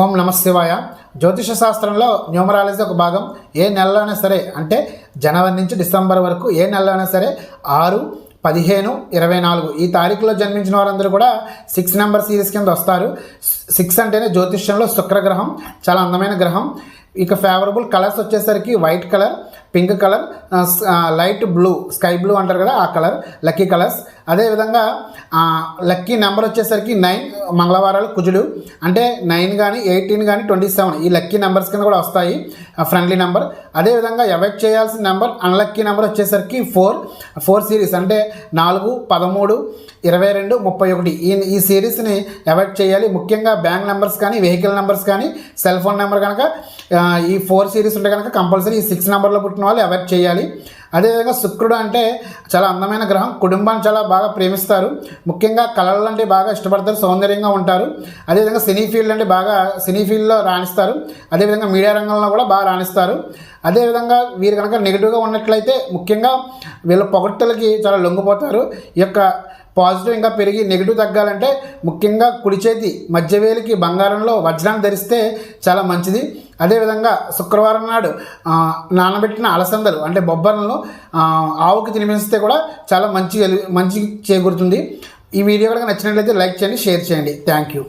ఓం నమ శివాయ జ్యోతిష శాస్త్రంలో న్యూమరాలజీ ఒక భాగం ఏ నెలలో అయినా సరే అంటే జనవరి నుంచి డిసెంబర్ వరకు ఏ నెలలో అయినా సరే ఆరు పదిహేను ఇరవై నాలుగు ఈ తారీఖులో జన్మించిన వారందరూ కూడా సిక్స్ నెంబర్ సిరీస్ కింద వస్తారు. సిక్స్ అంటేనే జ్యోతిష్యంలో శుక్రగ్రహం చాలా అందమైన గ్రహం. ఇక ఫేవరబుల్ కలర్స్ వచ్చేసరికి white colour pink colour light blue sky blue అంటారు కదా ఆ కలర్ లక్కీ కలర్స్ అదేవిధంగా లక్కీ నెంబర్ వచ్చేసరికి నైన్ మంగళవారాలు కుజుడు. అంటే నైన్ కానీ ఎయిటీన్ కానీ ట్వంటీ సెవెన్ ఈ లక్కీ నెంబర్స్ కింద కూడా వస్తాయి ఫ్రెండ్లీ నెంబర్ అదేవిధంగా ఎవెక్ట్ చేయాల్సిన నెంబర్ అన్లక్కీ నెంబర్ వచ్చేసరికి ఫోర్ ఫోర్ సిరీస్ అంటే నాలుగు పదమూడు ఇరవై రెండు ముప్పై ఒకటి. ఈ ఈ సిరీస్ని అవాయిడ్ చేయాలి. ముఖ్యంగా బ్యాంక్ నెంబర్స్ కానీ వెహికల్ నెంబర్స్ కానీ సెల్ ఫోన్ నెంబర్ కనుక ఈ ఫోర్ సిరీస్ ఉంటే కనుక కంపల్సరీ ఈ సిక్స్ నెంబర్లో పుట్టిన వాళ్ళు అవాయిడ్ చేయాలి. అదేవిధంగా శుక్రుడు అంటే చాలా అందమైన గ్రహం. కుటుంబాన్ని చాలా బాగా ప్రేమిస్తారు. ముఖ్యంగా కళలు అంటే బాగా ఇష్టపడతారు. సౌందర్యంగా ఉంటారు. అదేవిధంగా సినీ ఫీల్డ్ అంటే బాగా సినీ ఫీల్డ్లో రాణిస్తారు. అదేవిధంగా మీడియా రంగంలో కూడా బాగా రాణిస్తారు. అదేవిధంగా వీరు కనుక నెగిటివ్గా ఉన్నట్లయితే ముఖ్యంగా వీళ్ళ పొగట్టులకి చాలా లొంగిపోతారు. ఈ యొక్క పాజిటివ్ ఇంకా పెరిగి నెగిటివ్ తగ్గాలంటే ముఖ్యంగా కుడి చేతి మధ్యవేలికి బంగారంలో వజ్రాన్ని ధరిస్తే చాలా మంచిది. అదేవిధంగా శుక్రవారం నాడు నానబెట్టిన అలసందలు అంటే బొబ్బర్లను ఆవుకి తినిపిస్తే కూడా చాలా మంచి మంచి చేకూరుతుంది. ఈ వీడియో కనుక నచ్చినట్లయితే లైక్ చేయండి షేర్ చేయండి. Thank you.